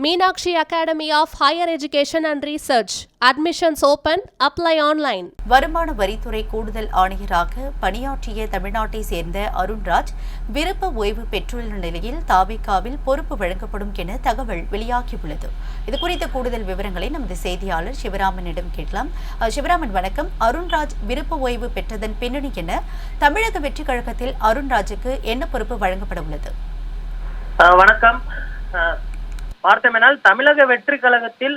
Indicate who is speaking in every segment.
Speaker 1: Meenakshi Academy of Higher Education and Research. Admissions open. Apply online.
Speaker 2: வருமான வரித்துறை கூடுதல் ஆணையராக பணியாற்றிய தமிழ்நாட்டை சேர்ந்த அருண்ராஜ் விருப்ப ஓய்வு பெற்றுள்ள நிலையில் தாபிகாவில் பொறுப்பு வழங்கப்படும் என தகவல் வெளியாகியுள்ளது இது குறித்த கூடுதல் விவரங்களை நமது செய்தியாளர் சிவராமனிடம் கேட்கலாம் சிவராமன் வணக்கம் அருண்ராஜ் விருப்ப ஓய்வு பெற்றதன் பின்னணி என தமிழக வெற்றிக் கழகத்தில் அருண்ராஜுக்கு என்ன பொறுப்பு வழங்கப்பட உள்ளது
Speaker 3: வணக்கம் பார்த்தோமெனால் தமிழக வெற்றி கழகத்தில்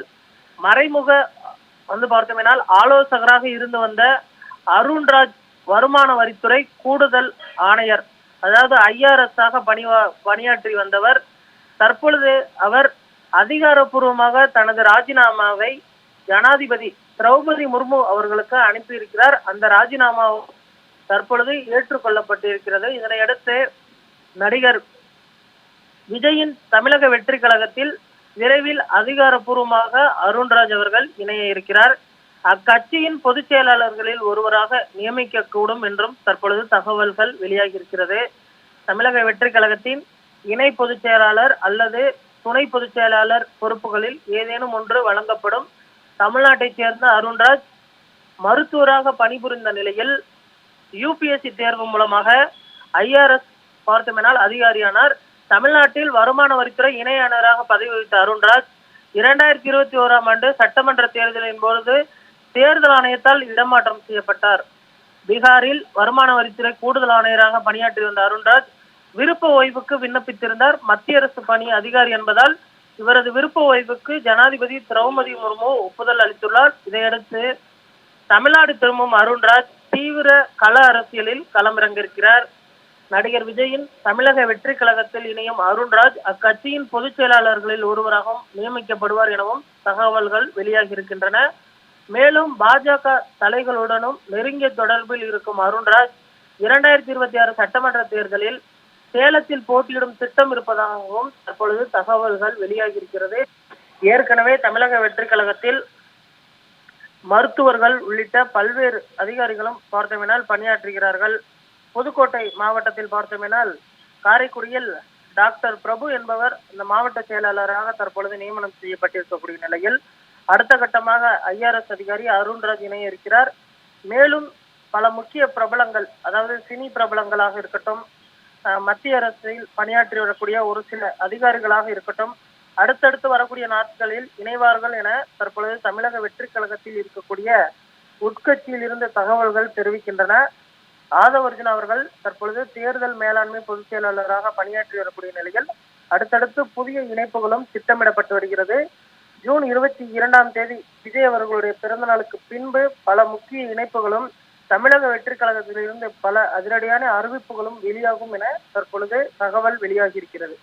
Speaker 3: மறைமுக வந்து பார்த்தோமெனால் ஆலோசகராக இருந்து வந்த அருண்ராஜ் வருமான வரித்துறை கூடுதல் ஆணையர் அதாவது ஐஆர்எஸ் ஆக பணி பணியாற்றி வந்தவர். தற்பொழுது அவர் அதிகாரப்பூர்வமாக தனது ராஜினாமாவை ஜனாதிபதி திரௌபதி முர்மு அவர்களுக்கு அனுப்பியிருக்கிறார். அந்த ராஜினாமா தற்பொழுது ஏற்றுக்கொள்ளப்பட்டிருக்கிறது. இதனையடுத்து நடிகர் விஜயின் தமிழக வெற்றி கழகத்தில் விரைவில் அதிகாரப்பூர்வமாக அருண்ராஜ் அவர்கள் இணைய இருக்கிறார். அக்கட்சியின் பொதுச் செயலாளர்களில் ஒருவராக நியமிக்கக்கூடும் என்றும் தற்பொழுது தகவல்கள் வெளியாகி இருக்கிறது தமிழக வெற்றி கழகத்தின் இணை பொதுச் செயலாளர் அல்லது துணை பொதுச் செயலாளர் பொறுப்புகளில் ஏதேனும் ஒன்று வழங்கப்படும். தமிழ்நாட்டைச் சேர்ந்த அருண்ராஜ் மருத்துவராக பணிபுரிந்த நிலையில் யூபிஎஸ்சி தேர்வு மூலமாக ஐஆர்எஸ் பார்த்தமெனால் அதிகாரியானார். தமிழ்நாட்டில் வருமான வரித்துறை இணை ஆணையராக பதவி வகித்த அருண்ராஜ் இரண்டாயிரத்தி இருபத்தி ஓராம் ஆண்டு சட்டமன்ற தேர்தலின் போது தேர்தல் ஆணையத்தால் இடமாற்றம் செய்யப்பட்டார். பீகாரில் வருமான வரித்துறை கூடுதல் ஆணையராக பணியாற்றி வந்த அருண்ராஜ் விருப்ப ஓய்வுக்கு விண்ணப்பித்திருந்தார். மத்திய அரசு பணி அதிகாரி என்பதால் இவரது விருப்ப ஓய்வுக்கு ஜனாதிபதி திரௌபதி முர்மு ஒப்புதல் அளித்துள்ளார். இதையடுத்து தமிழ்நாடு திரும்பும் அருண்ராஜ் தீவிர கள அரசியலில் களமிறங்கியிருக்கிறார். நடிகர் விஜயின் தமிழக வெற்றி கழகத்தில் இணையும் அருண்ராஜ் அக்கட்சியின் பொதுச் செயலாளர்களில் ஒருவராகவும் நியமிக்கப்படுவார் எனவும் தகவல்கள் வெளியாகி இருக்கின்றன மேலும் பாஜக தலைகளுடனும் நெருங்கிய தொடர்பில் இருக்கும் அருண்ராஜ் இரண்டாயிரத்தி இருபத்தி ஆறு சட்டமன்ற தேர்தலில் சேலத்தில் போட்டியிடும் திட்டம் இருப்பதாகவும் தற்பொழுது தகவல்கள் வெளியாகி இருக்கிறது ஏற்கனவே தமிழக வெற்றி கழகத்தில் மருத்துவர்கள் உள்ளிட்ட பல்வேறு அதிகாரிகளும் பார்த்தவினால் பணியாற்றுகிறார்கள். புதுக்கோட்டை மாவட்டத்தில் பார்த்தோமேனால் காரைக்குடியில் டாக்டர் பிரபு என்பவர் இந்த மாவட்ட செயலாளராக தற்பொழுது நியமனம் செய்யப்பட்டிருக்கக்கூடிய நிலையில் அடுத்த கட்டமாக ஐஆர்எஸ் அதிகாரி அருண்ராஜ் இணைய இருக்கிறார் மேலும் பல முக்கிய பிரபலங்கள் அதாவது சினி பிரபலங்களாக இருக்கட்டும் அஹ், மத்திய அரசில் பணியாற்றி வரக்கூடிய ஒரு சில அதிகாரிகளாக இருக்கட்டும் அடுத்தடுத்து வரக்கூடிய நாட்களில் இணைவார்கள் என தற்பொழுது தமிழக வெற்றி கழகத்தில் இருக்கக்கூடிய உட்கட்சியில் இருந்து தகவல்கள் தெரிவிக்கின்றன. ஆதவர்ஜுன் அவர்கள் தற்பொழுது தேர்தல் மேலாண்மை பொதுச் செயலாளராக பணியாற்றி வரக்கூடிய நிலையில் அடுத்தடுத்து புதிய இணைப்புகளும் திட்டமிடப்பட்டு வருகிறது. ஜூன் இருபத்தி இரண்டாம் தேதி விஜய் அவர்களுடைய பிறந்த நாளுக்கு பின்பு பல முக்கிய இணைப்புகளும் தமிழக வெற்றி கழகத்திலிருந்து பல அதிரடியான அறிவிப்புகளும் வெளியாகும் என தற்பொழுது தகவல் வெளியாகி இருக்கிறது.